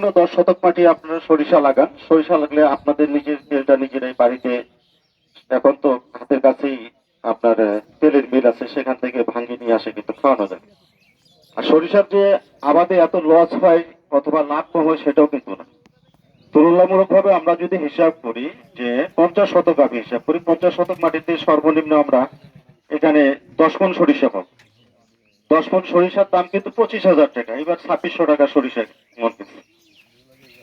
জন্য দশ শতক মাটি আপনারা সরিষা লাগান। সরিষা লাগলে আপনাদের নিজের তেলটা নিজেরাই বাড়িতে এখন তো হাতের কাছেই আপনার তেলের মিল আছে, সেখান থেকে ভাঙিয়ে নিয়ে আসে কিন্তু খাওয়ানো যায়। আর সরিষার যে আবাদে এত লস হয় অথবা লাভ কম হয় সেটাও কিন্তু না। তুলনামূলক ভাবে আমরা যদি হিসাব করি যে পঞ্চাশ শতক আমি হিসাব করি, পঞ্চাশ শতক মাটিতে সর্বনিম্ন আমরা এখানে দশ মন সরিষা পাবো। দশ মন সরিষার দাম কিন্তু পঁচিশ হাজার টাকা, এবার ছাব্বিশশো টাকা সরিষা মন।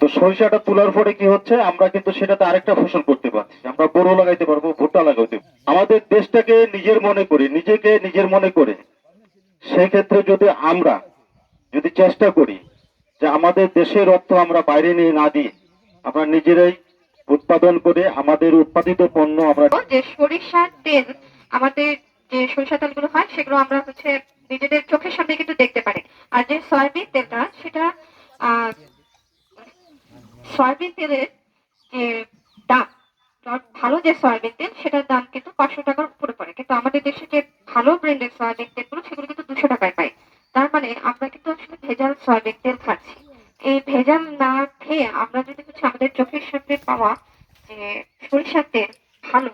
তো সরিষাটা তোলার পরে কি হচ্ছে? আমরা কিন্তু সেটাতে আরেকটা ফসল করতে পারছি। আমরা বড় লাগাইতে পারব, ভুট্টা লাগাইতে। আমাদের দেশটাকে নিজের মনে করি, নিজেকে নিজের মনে করে সেই ক্ষেত্রে যদি আমরা যদি চেষ্টা করি যে আমাদের দেশের অর্থ আমরা বাইরে নিয়ে না দিই আমরা নিজেরাই উৎপাদন করে আমাদের উৎপাদিত পণ্য আমরা যে সরিষার তেল, আমাদের যে সরিষা তেলগুলো হয়, সেগুলো আমরা হচ্ছে নিজেদের চোখের সামনে কিন্তু দেখতে পারি। আর যে সয়াবিন তেলটা, সেটা সয়াবিন তেলের যে দাম ভালো যে সয়াবিন তেল, সেটার দাম কিন্তু পাঁচশো টাকার উপরে পড়ে। কিন্তু আমাদের দেশে যে ভালো ব্র্যান্ডের সয়াবিন তেলগুলো, সেগুলো কিন্তু দুশো টাকায় পাই। তার মানে আমরা কিন্তু আসলে ভেজাল সয়াবিন তেল খাচ্ছি। এই ভেজাল না খেয়ে আমরা যদি হচ্ছে আমাদের চোখের সামনে পাওয়া যে সরিষার তেল ভালো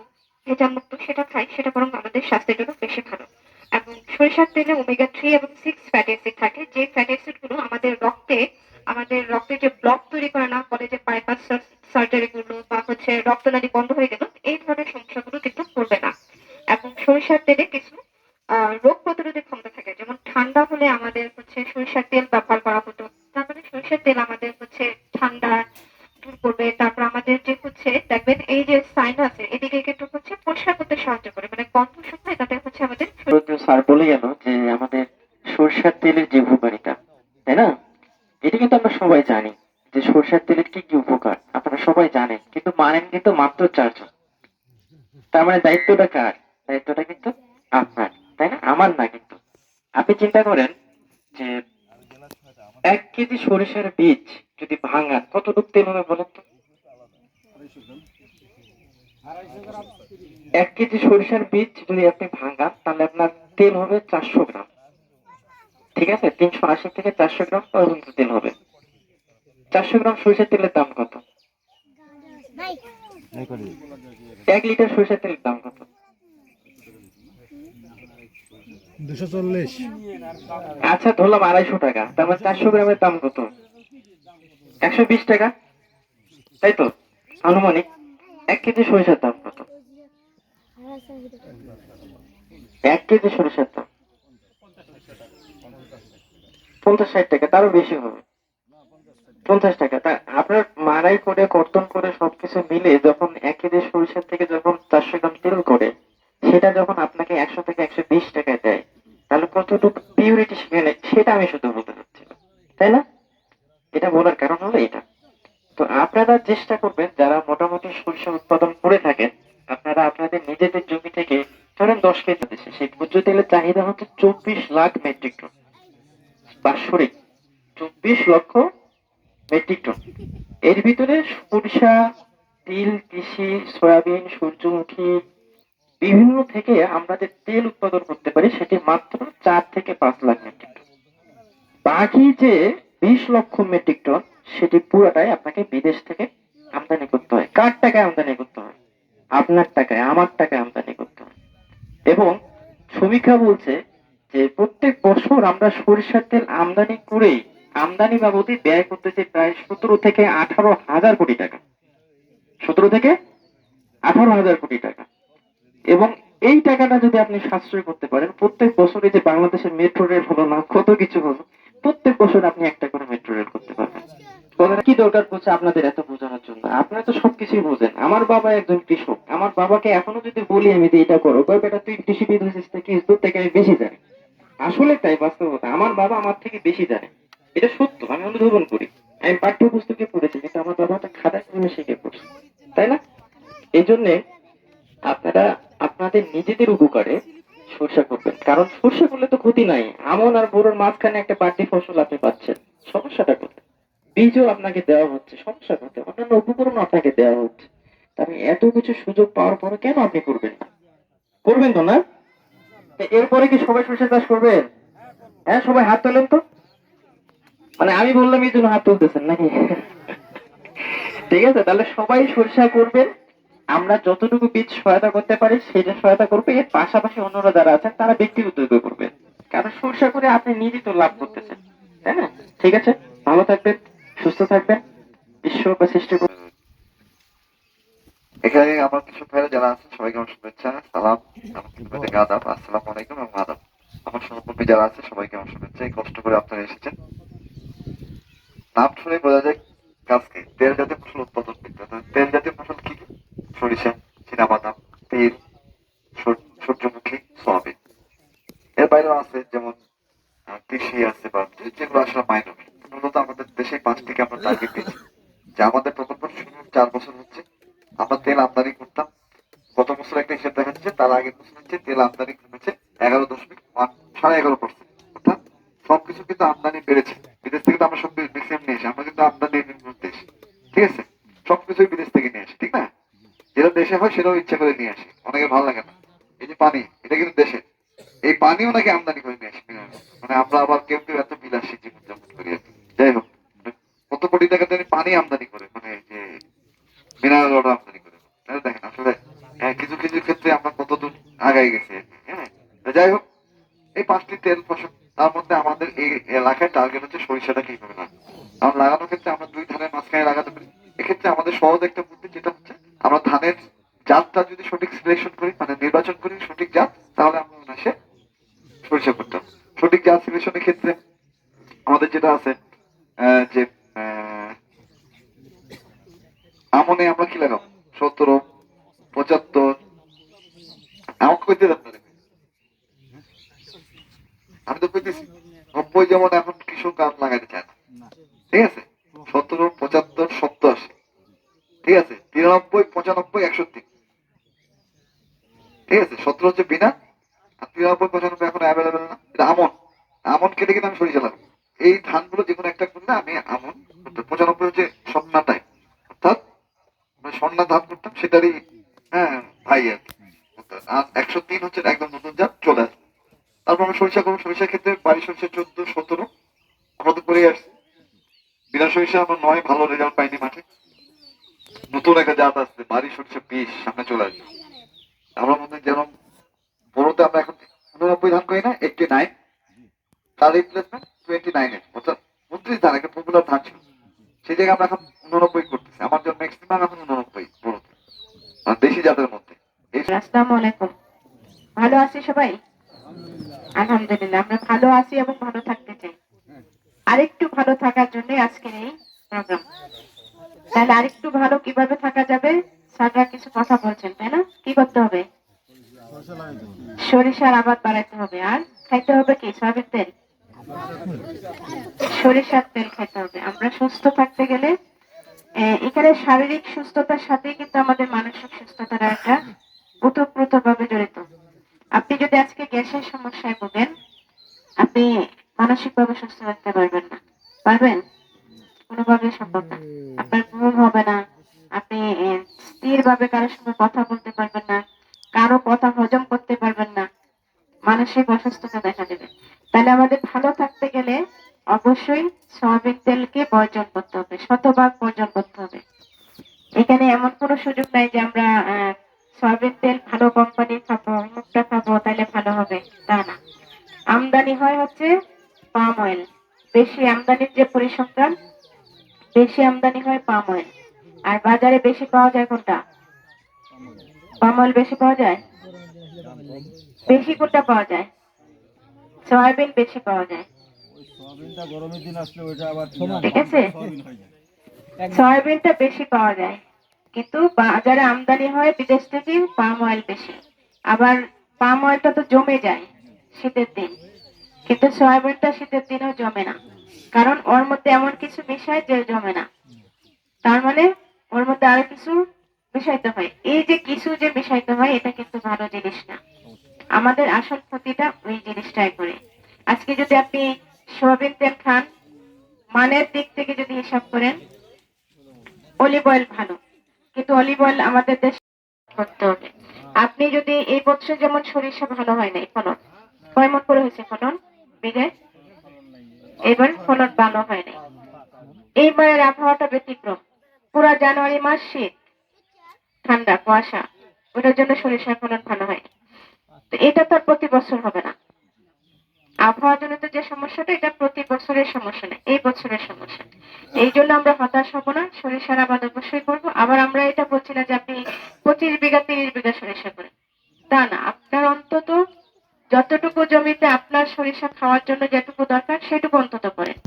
ভেজাল মুক্ত সেটা খাই, সেটা বরং আমাদের স্বাস্থ্যের জন্য বেশি ভালো। এবং সরিষার তেলে ওমেগা থ্রি এবং সিক্স ফ্যাটি অ্যাসিড থাকে, যে ফ্যাটি অ্যাসিডগুলো আমাদের রক্তে আমাদের রক্তে যে ব্লক তৈরি করে না বলে যে বাইপাস সার্জারি গুলো বা হচ্ছে রক্তনালী বন্ধ হয়ে গেল, এই ধরনের সমস্যাগুলো কিন্তু করবে না। এবং সরিষার তেলে কিছু রোগ প্রতিরোধী ক্ষমতা থাকে। যেমন ঠান্ডা হলে আমাদের হচ্ছে সরিষার তেল ব্যবহার করা হতো। তার মানে সরিষার তেল আমাদের হচ্ছে ঠান্ডা দূর করবে। তারপর আমাদের যে হচ্ছে, দেখবেন এই যে সাইনাস এদিকে কিন্তু হচ্ছে পরিষ্কার করতে সাহায্য করে। মানে গন্ধ শুকনো তাতে হচ্ছে আমাদের স্যার বলে গেল যে আমাদের সরষের তেলের যে উপকারিতা তাই না? এটা কিন্তু আমরা সবাই জানি যে সরষের তেলের কি কি উপকার। আপনারা সবাই জানেন, কিন্তু মানেন কিন্তু মাত্র চারজন। তার মানে দায়িত্বটা কার? দায়িত্বটা কিন্তু আপনার, তাই না? আমার না কিন্তু। আপনি চিন্তা করেন যে এক কেজি সরিষার বীজ যদি ভাঙান, কতটুকু তেল হবে বলেন তো? এক কেজি সরিষার বীজ যদি আপনি ভাঙান, তাহলে আপনার তেল হবে চারশো গ্রাম। ঠিক আছে? তিনশো আশি থেকে চারশো গ্রাম পর্যন্ত তেল হবে। চারশো গ্রাম সরিষার তেলের দাম কত? এক লিটার সরিষার তেলের দাম কত? দুশো চল্লিশ। আচ্ছা ধরলাম আড়াইশো টাকা। তার মানে চারশো গ্রামের দাম কত? একশো বিশ টাকা? তাই তো? আনুমানিক এক কেজি সরিষার দাম কত? এক কেজি সরিষার দাম। পঞ্চাশ ষাট টাকা, তারও বেশি হবে। পঞ্চাশ টাকা। তা আপনার মারাই করে, কর্তন করে সবকিছু মিলে যখন এক কেজি সরিষার থেকে যখন চারশো গ্রাম তেল করে, সেটা যখন আপনাকে একশো থেকে একশো বিশ টাকায় দেয়, তাহলে কতটুকু পিউরিটি সেখানে, সেটা আমি শুধু বলতে চাচ্ছিলাম তাই না? এটা বলার কারণ হলো এটা। তো আপনারা চেষ্টা করবেন, যারা মোটামুটি সরিষা উৎপাদন করে থাকেন, আপনারা আপনাদের নিজেদের জমি থেকে, ধরেন দশ কেজি দেশে, সেই ভোজ্য তেলের চাহিদা হচ্ছে চব্বিশ লাখ মেট্রিক টন বাৎসরিক চব্বিশ লক্ষ মেট্রিক টন। এর ভিতরে সরিষা, তিল কৃষি সয়াবিন, সূর্যমুখী, বিভিন্ন থেকে আমরা যে তেল উৎপাদন করতে পারি, সেটি মাত্র চার থেকে পাঁচ লাখ মেট্রিক টন। বাকি যে বিশ লক্ষ মেট্রিক টন, সেটি পুরোটাই আপনাকে বিদেশ থেকে আমদানি করতে হয়। কার টাকায় আমদানি করতে হয়? আপনার টাকায়, আমার টাকায় আমদানি করতে হয়। এবং সমীক্ষা বলছে বছর আমরা সরিষার তেল আমদানি করেই আমদানি বাবদে ব্যয় করতেছি প্রায় সতেরো থেকে আঠারো হাজার কোটি টাকা। সতেরো থেকে আঠারো হাজার কোটি টাকা। এবং এই টাকাটা যদি আপনি সাশ্রয় করতে পারেন, প্রত্যেক বছরে যে বাংলাদেশের মেট্রো রেল হলো না, কত কিছু হলো, প্রত্যেক বছর আপনি একটা করে মেট্রো রেল করতে পারবেন। কি দরকার পড়ছে আপনাদের এত বোঝানোর জন্য? আপনারা তো সবকিছুই বোঝেন। আমার বাবা একজন কৃষক। আমার বাবাকে এখনও যদি বলি আমি যে এটা করো বেটা তুই কৃষিবিদ হয়েছিস থেকে থেকে আমি বেশি জানি। আসলে তাই বাস্তবতা। আমার বাবা আমার থেকে বেশি জানে। এটা সত্য, আমি অনুধাবন করি। আমি পাঠ্যপুস্তকে পড়েছি, কিন্তু আমার বাবাটা খাতায় কলমে শিখে পড়ছে। তাই না? এই জন্যে আপনারা, আপনাদের নিজেদের উপকারে সরষা করবেন। কারণ সরষা করলে তো ক্ষতি নাই। আমন আর বোরোর মাঝখানে একটা বাড়তি ফসল আপনি পাচ্ছেন। সমস্যাটা কোথায়? বীজও আপনাকে দেওয়া হচ্ছে। সমস্যা কোথায়? অন্যান্য উপকরণ আপনাকে দেওয়া হচ্ছে। তাহলে এত কিছু সুযোগ পাওয়ার পরে কেন আপনি করবেন না? করবেন তো না? এরপরে কি সবাই সরষে চাষ করবেন হ্যাঁ সবাই হাত তোলেন তো। মানে আমি বললাম, এই জন্য হাত তুলতেছেন নাকি? ঠিক আছে, তাহলে সবাই সরিষা করবেন। আমরা যতটুকু বীজ সহায়তা করতে পারি, সেটা সহায়তা করবে। এর পাশাপাশি অন্যরা যারা আছেন, তারা ব্যক্তিগত উদ্যোগ করবে কারণ সরিষা করে আপনি নিজে তো লাভ করতেছেন, তাই না? ঠিক আছে? ভালো থাকবেন, সুস্থ থাকবেন। বিশ্ব বা সৃষ্টি করুন। এখানে আমার কিছু ভাইরা যারা আছেন সবাইকে আমার শুভেচ্ছা সালাম আদাব আসসালাম আলাইকুম এবং আদাব আমার সহকর্মী যারা আছে সবাইকে আমার শুভেচ্ছা এই কষ্ট করে আপনারা এসেছেন। নাম শুনে বোঝা যায় কাজকে তেল জাতীয় ফসল উৎপাদন হচ্ছে তেল আমদানি কমেছে এগারো দশমিক সাড়ে এগারো পার্সেন্ট অর্থাৎ সবকিছু কিন্তু আমদানি বেড়েছে। বিদেশ থেকে তো আমরা সব ম্যাক্সিমাম নিয়ে আসি, আমরা কিন্তু আমদানি দেশ। ঠিক আছে? সবকিছুই বিদেশ থেকে নিয়ে আসি, ঠিক না? যেটা দেশে হয় সেটাও ইচ্ছা করে নিয়ে আসি অনেকে ভালো লাগে না। এই যে পানি, এটা কিন্তু দেশে। এই পানিও নাকি আমদানি করে নিয়ে আসি মানে আমরা আবার কেউ কেউ এত বিলাসী জীবনযাপন করি আর যাই হোক কত কোটি টাকা পানি আমদানি করে মানে যে মিনারেল ওয়াটার আগাই গেছি কি, হ্যাঁ যাই হোক এই পাঁচটি তেল ফসল তার মধ্যে আমাদের এই এলাকায় টার্গেট হচ্ছে সরিষাটা কীভাবে লাগাবো? কারণ লাগানোর ক্ষেত্রে আমরা দুই ধানের মাঝখানে লাগাতে পারি। এক্ষেত্রে আমাদের সহজ একটা বুদ্ধি যেটা হচ্ছে আমরা ধানের জাতটা যদি সঠিক সিলেকশন করি মানে নির্বাচন করি সঠিক জাত তাহলে আমরা অনায়াসে সরিষা করতে পারব। সঠিক জাত সিলেকশনের ক্ষেত্রে আমাদের যেটা আছে যে আমনে আমরা কি লাগাবো? সতেরো পঁচাত্তর আমাকে কইতে দেন আমি তো কইতেছি নব্বই যেমন এখন কৃষক গাছ লাগাইতে চায় না। ঠিক আছে? সতেরো পঁচাত্তর সত্তর ঠিক আছে? তিরানব্বই পঁচানব্বই একষট্টি। ঠিক আছে? সতেরো হচ্ছে বিনা আর তিরানব্বই পঁচানব্বই এখন অ্যাভেলেবেল না। এটা আমন। আমন কেটে কিন্তু আমি সরিষা লাগাবো এই ধানগুলো যে কোনো একটা করলে আমি আমন পঁচানব্বই হচ্ছে টাইপ অর্থাৎ স্বর্ণা ধান করতাম সেটারই হ্যাঁ ভাই আর কি। আর একশো তিন হচ্ছে একদম নতুন জাত, চলে আসবে। তারপর আমরা সরিষা করব। সরিষার ক্ষেত্রে বাড়ি সরিষা চোদ্দ, সতেরো। আমরা তো করে আসছি। বিনা সরিষা নয়, ভালো রেজাল্ট পাইনি মাঠে। নতুন একটা জাত আসছে, বাড়ি সরিষা বিশ, সামনে চলে আসবে। আমরা বড়তে আমরা এখন উননব্বই ধান করি না এইটটি নাইন তার রিপ্লেসমেন্ট টোয়েন্টি নাইনে অর্থাৎ উনত্রিশ ধান, একটা পপুলার ধান ছিল। সেই জায়গায় আমরা এখন উননব্বই করতেছি। আমার জন্য ম্যাক্সিমাম এখন উননব্বই বড়তে। দেশি জাতের মধ্যে। আলাইকুম ভালো আছি সবাই? আলহামদুলিল্লাহ, আমরা ভালো আছি এবং ভালো থাকতে চাই। আরেকটু ভালো থাকার জন্য আজকের এই প্রোগ্রাম তাহলে আরেকটু ভালো কীভাবে থাকা যাবে? স্যাররা কিছু কথা বলছেন, তাই না? কি করতে হবে? সরিষার আবাদ বাড়াইতে হবে। আর খাইতে হবে কি? সয়াবিন তেল? সরিষার তেল খেতে হবে। আমরা সুস্থ থাকতে গেলে এখানে শারীরিক সুস্থতার সাথে কিন্তু আমাদের মানসিক সুস্থতার একটা ওতপ্রোত ভাবে জড়িত। আপনি যদি আজকে গ্যাসের সমস্যায় ভোগেন, আপনি মানসিক ভাবে সুস্থ থাকতে পারবেন না। পারবেন? কোনোভাবে সম্ভব না। আপনার ঘুম হবে না। আপনি স্থির ভাবে কারোর সঙ্গে কথা বলতে পারবেন না। কারও কথা হজম করতে পারবেন না। মানসিক অসুস্থতা দেখা দেবে। তাহলে আমাদের ভালো থাকতে গেলে অবশ্যই সয়াবিন তেলকে বর্জন করতে হবে, শতভাগ বর্জন করতে হবে। এখানে এমন কোনো সুযোগ নাই যে আমরা সয়াবিন তেল ভালো কোম্পানি খাব মুখটা খাব তাহলে ভালো হবে। তা না। আমদানি হয় হচ্ছে পাম অয়েল বেশি আমদানির যে পরিসংখ্যান বেশি আমদানি হয় পাম অয়েল আর বাজারে বেশি পাওয়া যায় কোনটা? পাম অয়েল বেশি পাওয়া যায়? বেশি কোনটা পাওয়া যায়? সয়াবিন বেশি পাওয়া যায়। সয়াবিনটা গরমের দিন আসলে ওইটা আবার ঠিক আছে? সয়াবিনটা বেশি পাওয়া যায়। কিন্তু বাজারে আমদানি হয় বিদেশ থেকে পাম অয়েল বেশি। আবার পাম অয়েলটা তো জমে যায় শীতের দিন। কিন্তু সয়াবিনটা শীতের দিনেও জমে না। কারণ ওর মধ্যে এমন কিছু মিশায় যে জমে না। তার মানে ওর মধ্যে আরও কিছু মিশাইতে হয়। এই যে কিছু যে মিশাইতে হয়, এটা কিন্তু ভালো জিনিস না। আমাদের আসল ক্ষতিটা ওই জিনিসটাই করে। আজকে যদি আপনি সয়াবিন তেল খান, মানের দিক থেকে যদি হিসাব করেন অলিভ অয়েল ভালো। কিন্তু অলিভ অয়েল আমাদের দেশে করতে হবে। আপনি যদি এই বছর যেমন সরিষা ভালো হয় নাই ফলন কয় মন করে হয়েছে ফলন? বিঘে? এবার ফলন ভালো হয়নি এইবারের আবহাওয়াটা ব্যতিক্রম। পুরা জানুয়ারি মাস শীত ঠান্ডা কুয়াশা ওটার জন্য সরিষার ফলন ভালো হয় তো এটা তো আর প্রতি বছর হবে না। আবহাওয়া জনিত যে সমস্যাটা, এটা প্রতি বছরের সমস্যা না, এই বছরের সমস্যা। এই জন্য আমরা হতাশ হব না, সরিষার আবাদ অবশ্যই করব। আবার আমরা এটা বলছি না যে আপনি পঁচিশ বিঘা, তিরিশ বিঘা সরিষা করেন। তা না, আপনার অন্তত যতটুকু জমিতে আপনার সরিষা খাওয়ার জন্য যেটুকু দরকার, সেটুকু অন্তত করেন।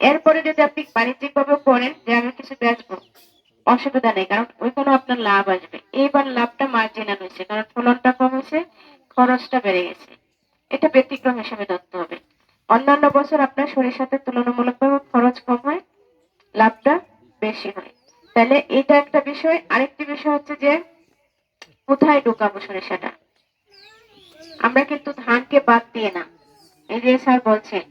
এরপরে যদি আপনি বাণিজ্যিক ভাবে করেন যে আমি কিছু বেচবো, অসুবিধা নেই, কারণ ওইখানে আপনার লাভ আসবে। এইবার লাভটা মার্জিনাল হয়েছে কারণ ফলনটা কম হয়েছে, খরচটা বেড়ে গেছে। এটা ব্যতিক্রম হিসেবে ধরতে হবে। অন্যান্য বছর আপনার সরিষাতে তুলনামূলকভাবে খরচ কম হয়, লাভটা বেশি হয়। তাহলে এটা একটা বিষয়। আরেকটি বিষয় হচ্ছে যে, কোথায় ঢুকাবো সরিষাটা আমরা কিন্তু ধানকে বাদ দিয়ে না। এই যে স্যার বলছেন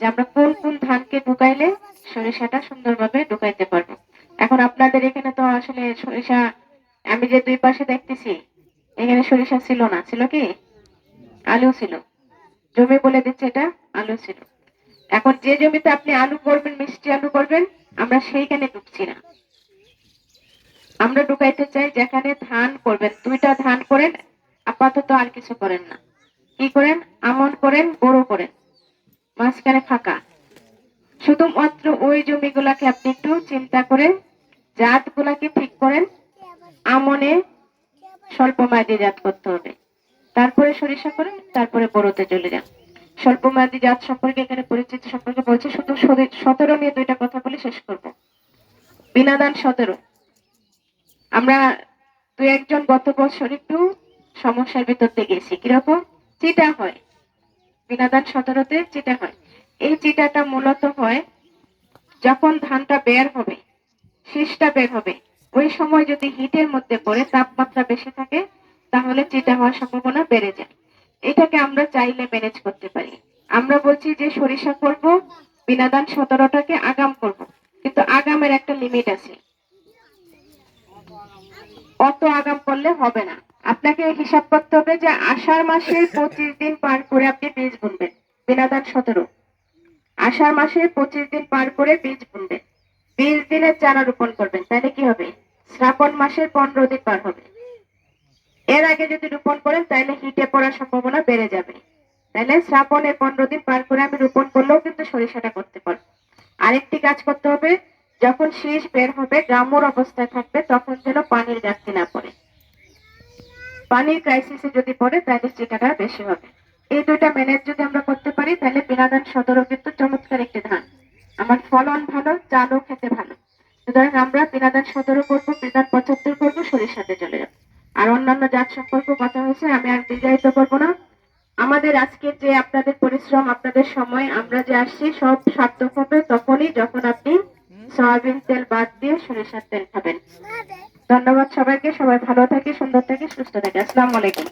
যে, আমরা কোন কোন ধানকে ঢুকাইলে সরিষাটা সুন্দরভাবে ঢুকাইতে পারব। এখন আপনাদের এখানে তো আসলে সরিষা আমি যে দুই পাশে দেখতেছি, এখানে সরিষা ছিল না। ছিল কি? আলু ছিল। জমি বলে দিচ্ছে এটা, আলু ছিল। এখন যে জমিতে আপনি আলু করবেন, মিষ্টি আলু করবেন, আমরা সেইখানে ঢুকছি না। আমরা ঢুকাইতে চাই যেখানে ধান করবেন। দুইটা ধান করেন, আপাতত আর কিছু করেন না। কি করেন? আমন করেন বড় করেন। মাঝখানে ফাঁকা। শুধুমাত্র ওই জমিগুলাকে আপনি একটু চিন্তা করে জাত গুলাকে ঠিক করেন। আমনে স্বল্প মেয়াদি জাত করতে হবে। তারপরে সরিষা করেন তারপরে বড়তে চলে যান। স্বল্প মেয়াদি জাত সম্পর্কে এখানে পরিচিতি সম্পর্কে বলছি, শুধু সতেরো নিয়ে দুইটা কথা বলে শেষ করব। বিনাদান সতেরো। আমরা দু একজন গত বছর একটু সমস্যার ভিতর দিয়ে গেছি। কীরকম? চিটা হয়। বিনাদান সতেরোতে চিটা হয়। এই চিটাটা মূলত হয় যখন ধানটা বের হবে, শীষটা বের হবে, ওই সময় যদি হিটের মধ্যে পড়ে, তাপমাত্রা বেশি থাকে তাহলে চিটা হওয়ার সম্ভাবনা বেড়ে যায়। এটাকে আমরা চাইলে ম্যানেজ করতে পারি। আমরা বলছি যে সরিষা করব বিনাদান সতেরোটাকে আগাম করব। কিন্তু আগামের একটা লিমিট আছে। অত আগাম করলে হবে না। আপনাকে হিসাব করতে হবে যে আষাঢ় মাসের পঁচিশ দিন পার করে আপনি বীজ বুনবেন বিনাদান সতেরো। আষাঢ় মাসের পঁচিশ দিন পার করে বীজ বুনবেন। বিশ দিনের চারা রোপণ করবেন, তাহলে কি হবে? শ্রাবণ মাসের পনেরো দিন পার হবে। এর আগে যদি রোপণ করেন, তাহলে হিটে পড়ার সম্ভাবনা বেড়ে যাবে। তাহলে শ্রাবণের পনেরো দিন পার করে আমি রোপণ করলেও কিন্তু সরিষাটা করতে পারব। আরেকটি কাজ করতে হবে, যখন শীষ বের হবে, গ্রাম্যর অবস্থায় থাকবে, তখন যেন পানির ঘাটতি না পড়ে। পানির ক্রাইসিসে যদি পড়ে, তাহলে চিটাটা বেশি হবে। এই দুইটা ম্যানেজ যদি আমরা করতে পারি, তাহলে বিনাদান সতেরো কিন্তু চমৎকার একটি ধান। আমার ফলন ভালো, চালও খেতে ভালো। সুতরাং আমরা বিনাদান সতেরো করব বিনাদান পঁচাত্তর করব, সরিষাতে চলে যাব। আর অন্যান্য জাত সম্পর্কে কথা হয়েছে আমি আর দীর্ঘায়িত করব না। আমাদের আজকে যে আপনাদের পরিশ্রম আপনাদের সময় আমরা যে আসছি সব সার্থক হবে তখনই যখন আপনি সয়াবিন তেল বাদ দিয়ে সরিষার তেল খাবেন। ধন্যবাদ সবাইকে সবাই ভালো থাকে সুন্দর থাকে সুস্থ থাকে। আসসালামু আলাইকুম।